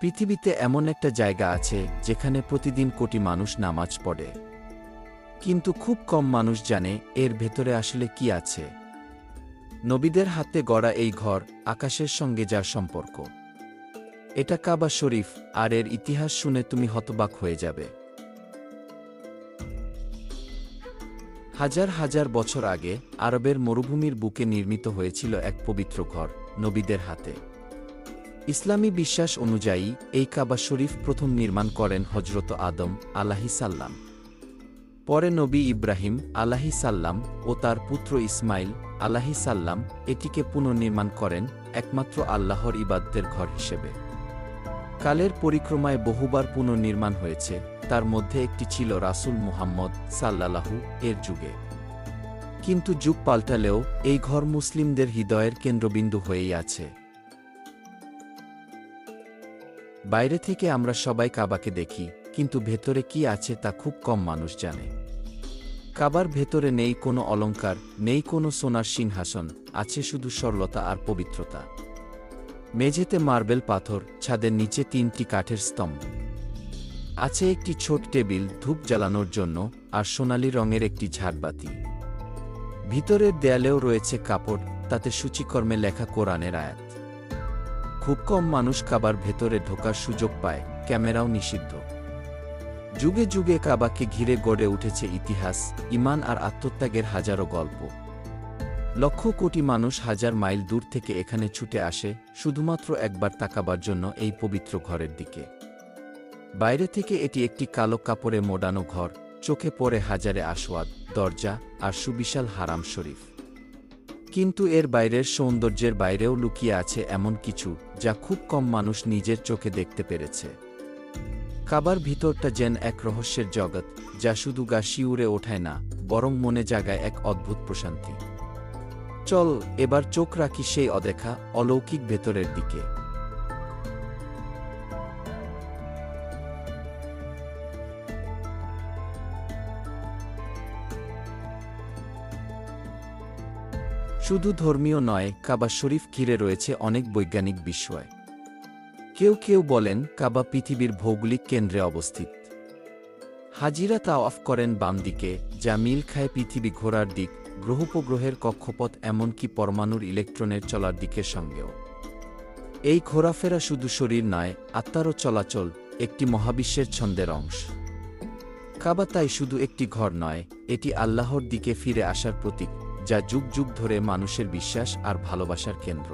পৃথিবীতে এমন একটা জায়গা আছে যেখানে প্রতিদিন কোটি মানুষ নামাজ পড়ে। কিন্তু খুব কম মানুষ জানে এর ভেতরে আসলে কি আছে। নবীদের হাতে গড়া এই ঘর আকাশের সঙ্গে যার সম্পর্ক। এটা কাবা শরীফ, আর এর ইতিহাস শুনে তুমি হতবাক হয়ে যাবে। হাজার হাজার বছর আগে আরবের মরুভূমির বুকে নির্মিত হয়েছিল এক পবিত্র ঘর নবীদের হাতে। ইসলামী বিশ্বাস অনুযায়ী, এই কাবা শরীফ প্রথম নির্মাণ করেন হজরত আদম আলাহি সাল্লাম পরে নবী ইব্রাহিম আলাহি সাল্লাম ও তার পুত্র ইসমাইল আলাহি সাল্লাম এটিকে পুনর্নির্মাণ করেন একমাত্র আল্লাহর ইবাদদের ঘর হিসেবে। কালের পরিক্রমায় বহুবার পুনর্নির্মাণ হয়েছে, তার মধ্যে একটি ছিল রাসূল মুহাম্মদ সাল্লাল্লাহু এর যুগে। কিন্তু যুগ পাল্টালেও এই ঘর মুসলিমদের হৃদয়ের কেন্দ্রবিন্দু হয়েই আছে। বাইরে থেকে আমরা সবাই কাবাকে দেখি, কিন্তু ভেতরে কি আছে তা খুব কম মানুষ জানে। কাবার ভেতরে নেই কোনো অলংকার, নেই কোনো সোনার সিংহাসন, আছে শুধু সরলতা আর পবিত্রতা। মেঝেতে মার্বেল পাথর, ছাদের নিচে তিনটি কাঠের স্তম্ভ। আছে একটি ছোট টেবিল ধূপ জ্বালানোর জন্য আর সোনালি রঙের একটি ঝাড়বাতি। ভিতরের দেয়ালেও রয়েছে কাপড়, তাতে সূচিকর্মে লেখা কোরআনের আয়াত। খুব কম মানুষ কাবার ভেতরে ঢোকার সুযোগ পায়, ক্যামেরাও নিষিদ্ধ। যুগে যুগে কাবাকে ঘিরে গড়ে উঠেছে ইতিহাস ইমান আর আত্মত্যাগের হাজারো গল্প। লক্ষ কোটি মানুষ হাজার মাইল দূর থেকে এখানে ছুটে আসে, শুধুমাত্র একবার তাকাবার জন্য এই পবিত্র ঘরের দিকে। বাইরে থেকে এটি একটি কালো কাপড়ে মোড়ানো ঘর, চোখে পড়ে হাজারে আসওয়াদ, দরজা আর সুবিশাল হারাম শরীফ। কিন্তু এর বাইরের সৌন্দর্যের বাইরেও লুকিয়ে আছে এমন কিছু, যা খুব কম মানুষ নিজের চোখে দেখতে পেরেছে। কাবার ভিতরটা যেন এক রহস্যের জগৎ, যা শুধু গা শিউরে ওঠায় না, বরং মনে জাগায় এক অদ্ভুত প্রশান্তি। চল, এবার চোখ রাখি সেই অদেখা, অলৌকিক ভেতরের দিকে। শুধু ধর্মীয় নয়, কাবা শরীফ ঘিরে রয়েছে অনেক বৈজ্ঞানিক বিষয়। কেউ কেউ বলেন কাবা পৃথিবীর ভৌগোলিক কেন্দ্রে অবস্থিত। হাজিরা তা অফ করেন বাম দিকে, যা মিল খায় পৃথিবী ঘোরার দিক, গ্রহোপগ্রহের কক্ষপথ এমনকি পরমাণুর ইলেকট্রনের চলার দিকের সঙ্গেও। এই ঘোরাফেরা শুধু শরীর নয়, আত্মারও চলাচল একটি মহাবিশ্বের ছন্দের অংশ। কাবা তাই শুধু একটি ঘর নয়, এটি আল্লাহর দিকে ফিরে আসার প্রতীক। যা যুগ যুগ ধরে মানুষের বিশ্বাস আর ভালোবাসার কেন্দ্র।